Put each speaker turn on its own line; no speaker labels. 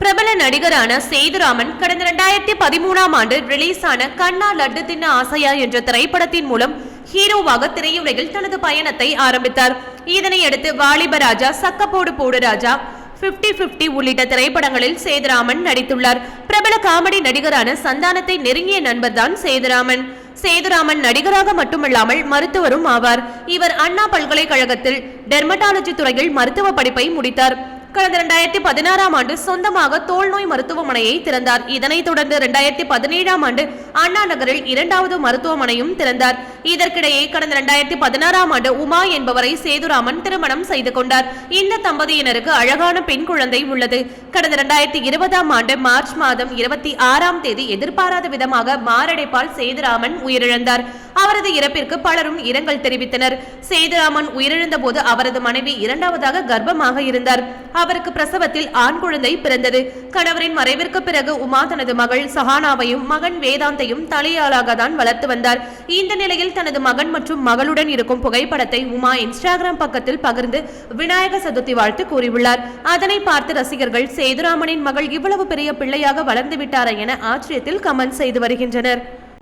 பிரபல நடிகரான சேதுராமன் கடந்த இரண்டாயிரத்தி பதிமூணாம் ஆண்டு ரிலீஸ் ஆன கண்ணா லட்டு தின்ன ஆசையா என்ற திரைப்படத்தின் மூலம் ஹீரோவாக திரையுலகில் தனது பயணத்தை ஆரம்பித்தார். இதனையடுத்து வாலிபராஜா சக்கப்போடு போடு ராஜா 50 50 உள்ளிட்ட திரைப்படங்களில் சேதுராமன் நடித்துள்ளார். பிரபல காமெடி நடிகரான சந்தானத்தை நெருங்கிய நண்பர் தான் சேதுராமன். சேதுராமன் நடிகராக மட்டுமல்லாமல் மருத்துவரும் ஆவார். இவர் அண்ணா பல்கலைக்கழகத்தில் டெர்மட்டாலஜி துறையில் மருத்துவ படிப்பை முடித்தார். கடந்த இரண்டாயிரத்தி பதினாறாம் ஆண்டு சொந்தமாக தோல்நோய் மருத்துவமனையை திறந்தார். இதனைத் தொடர்ந்து இரண்டாயிரத்தி பதினேழாம் ஆண்டு அண்ணா நகரில் இரண்டாவது மருத்துவமனையும் திறந்தார். இதற்கிடையே கடந்த இரண்டாயிரத்தி பதினாறாம் ஆண்டு உமா என்பவரை சேதுராமன் திருமணம் செய்து கொண்டார். இந்த தம்பதியினருக்கு அழகான பெண் குழந்தை உள்ளது. கடந்த இரண்டாயிரத்தி இருபதாம் ஆண்டு மார்ச் மாதம் இருபத்தி ஆறாம் தேதி எதிர்பாராத விதமாக மாரடைப்பால் சேதுராமன் உயிரிழந்தார். அவரது இறப்பிற்கு பலரும் இரங்கல் தெரிவித்தனர். சேதுராமன் உயிரிழந்த போது அவரது மனைவி இரண்டாவதாக கர்ப்பமாக இருந்தார். அவருக்கு பிரசவத்தில் ஆண் குழந்தை பிறந்தது. கணவரின் மறைவிற்கு பிறகு உமா தனது மகள் சஹானாவையும் மகன் வேதாந்தையும் தலையாளாக தான் வளர்த்து வந்தார். இந்த நிலையில் தனது மகன் மற்றும் மகளுடன் இருக்கும் புகைப்படத்தை உமா இன்ஸ்டாகிராம் பக்கத்தில் பகிர்ந்து விநாயக சதுர்த்தி வாழ்த்து கூறியுள்ளார். அதனை பார்த்து ரசிகர்கள் சேதுராமனின் மகள் இவ்வளவு பெரிய பிள்ளையாக வளர்ந்து விட்டாரா என ஆச்சரியத்தில் கமெண்ட் செய்து வருகின்றனர்.